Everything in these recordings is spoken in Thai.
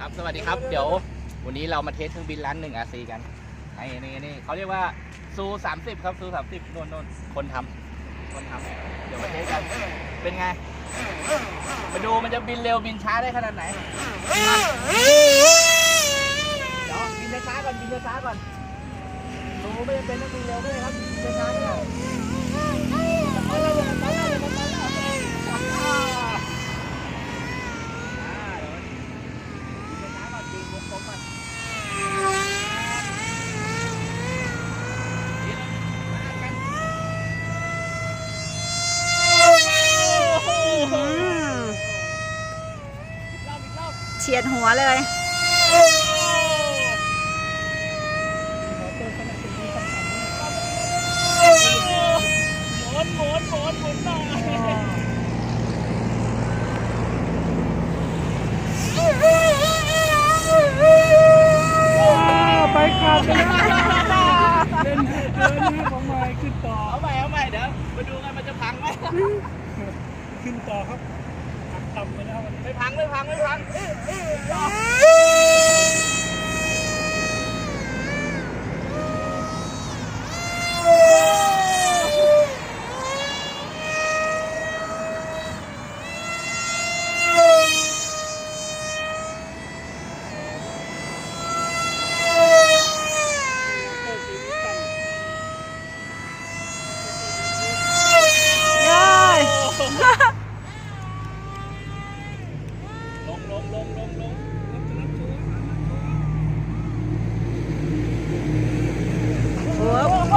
ครับ สวัสดีครับ เดี๋ยววันนี้เรามาเทสเครื่องบินร้านหนึ่งอาซีกันนี่นี่นี่เขาเรียกว่าซูสามสิบครับซูสามสิบนนนนคนทำคนทำเดี๋ยวมาเทสกัน เป็นไง มาดูมันจะบินเร็วบินช้าได้ขนาดไหน เดี๋ยวบินช้าๆก่อนบินช้าๆก่อนดูไม่จำเป็นต้องบินเร็วก็ได้ครับบินช้า ฉียดหัวเลยหมุนหมุนหมุนหมุนหน่อยไปกลับเลยเล่นเดินนะครับผมมาขึ้นต่อเอาใหม่เอาใหม่เดี๋ยวมาดูกันมันจะพังไหมขึ้นต่อครับหักต่ำไปนะครับวันนี้ ไม่พังไม่พังไม่พัง ลงลงลงโอ้โห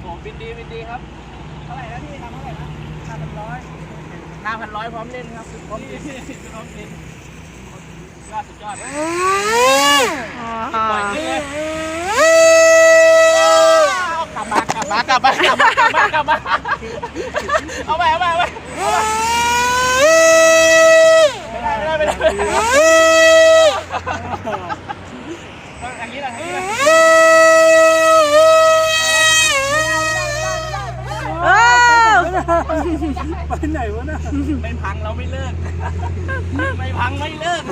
โอ้บินดีบินดีครับเท่าไหร่นะพี่ทำเท่าไหร่นะห้าพันร้อยห้าพันร้อยพร้อมเล่นครับพร้อมบินพร้อมบินยอดสุดยอดปล่อยขึ้นเลยกลับมา กลับมากลับมากลับมากลับมาเอาไปเอาไปเอาไปไม่ได้ไม่ได้ไม่ได้อย่างนี้แหละอย่างนี้แหละไปไหนวะน่ะไม่พังเราไม่เลิกไม่พังไม่เลิก